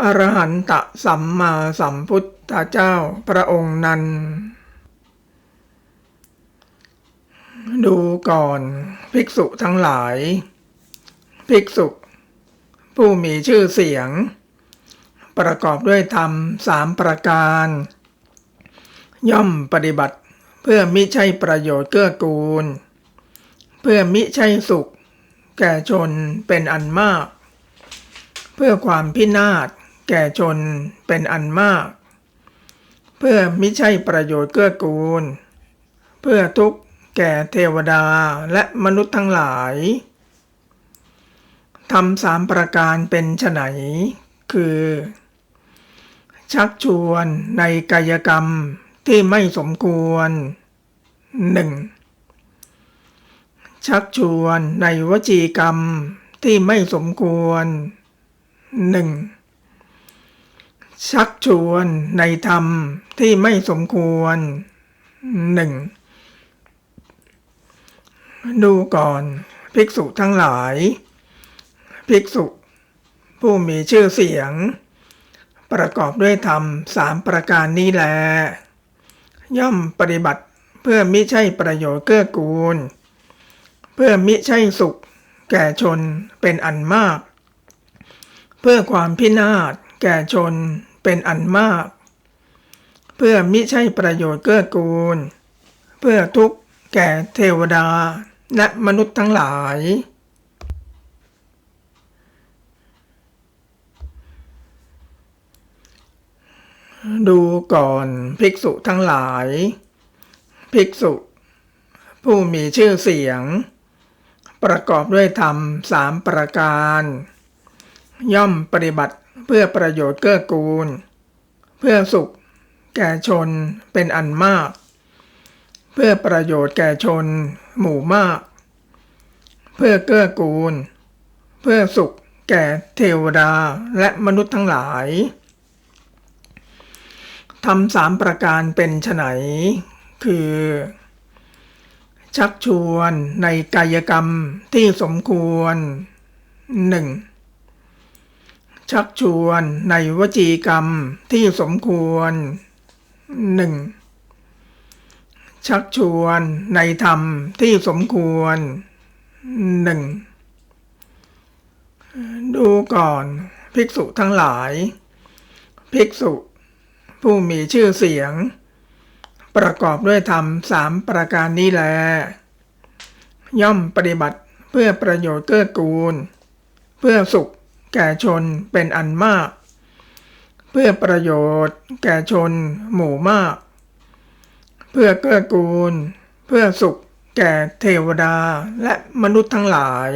อรหันตสัมมาสัมพุทธเจ้าพระองค์นั้น ดูก่อนภิกษุทั้งหลาย ภิกษุ ผู้มีชื่อเสียง ประกอบด้วยธรรมสามประการ ย่อมปฏิบัติเพื่อมิใช่ประโยชน์เกื้อกูล เพื่อมิใช่สุข แก่ชนเป็นอันมาก เพื่อความพินาศ แก่ชนเป็นอันมาก เพื่อมิใช่ประโยชน์เกื้อกูล เพื่อทุกแก่เทวดาและมนุษย์ทั้งหลายทำสามประการเป็นไฉนคือ ชักชวนในกายกรรมที่ไม่สมควรหนึ่งชักชวนในวจีกรรมที่ไม่สมควรหนึ่ง ชักชวนในธรรมที่ไม่สมควรหนึ่งดูก่อน ภิกษุทั้งหลาย ภิกษุ ผู้มีชื่อเสียง ประกอบด้วยธรรมสามประการนี้แล ย่อมปฏิบัติเพื่อมิใช่ประโยชน์เกื้อกูล เพื่อมิใช่สุข แก่ชนเป็นอันมาก เพื่อความพินาศแก่ชน เป็นอันมาก เพื่อมิใช่ประโยชน์เกื้อกูล เพื่อทุกข์แก่เทวดาและมนุษย์ทั้งหลาย ดูก่อนภิกษุทั้งหลาย ภิกษุ ผู้มีชื่อเสียง ประกอบด้วยธรรมสามประการ ย่อมปฏิบัติ เพื่อประโยชน์เกื้อกูล เพื่อสุข แก่ชนเป็นอันมาก เพื่อประโยชน์แก่ชน หมู่มาก เพื่อเกื้อกูล เพื่อสุข แก่เทวดาและมนุษย์ทั้งหลายทำสามประการเป็นไฉนคือ ชักชวนในกายกรรมที่สมควรหนึ่ง ชักชวนในวจีกรรมที่สมควรหนึ่งชักชวนในธรรมที่สมควรหนึ่งดูก่อนภิกษุทั้งหลาย ภิกษุ ผู้มีชื่อเสียง ประกอบด้วยธรรมสามประการนี้แล ย่อมปฏิบัติเพื่อประโยชน์เกื้อกูล เพื่อสุข แก่ชนเป็นอันมาก เพื่อประโยชน์ แก่ชน หมู่มาก เพื่อเกื้อกูล เพื่อสุข แก่เทวดาและมนุษย์ทั้งหลาย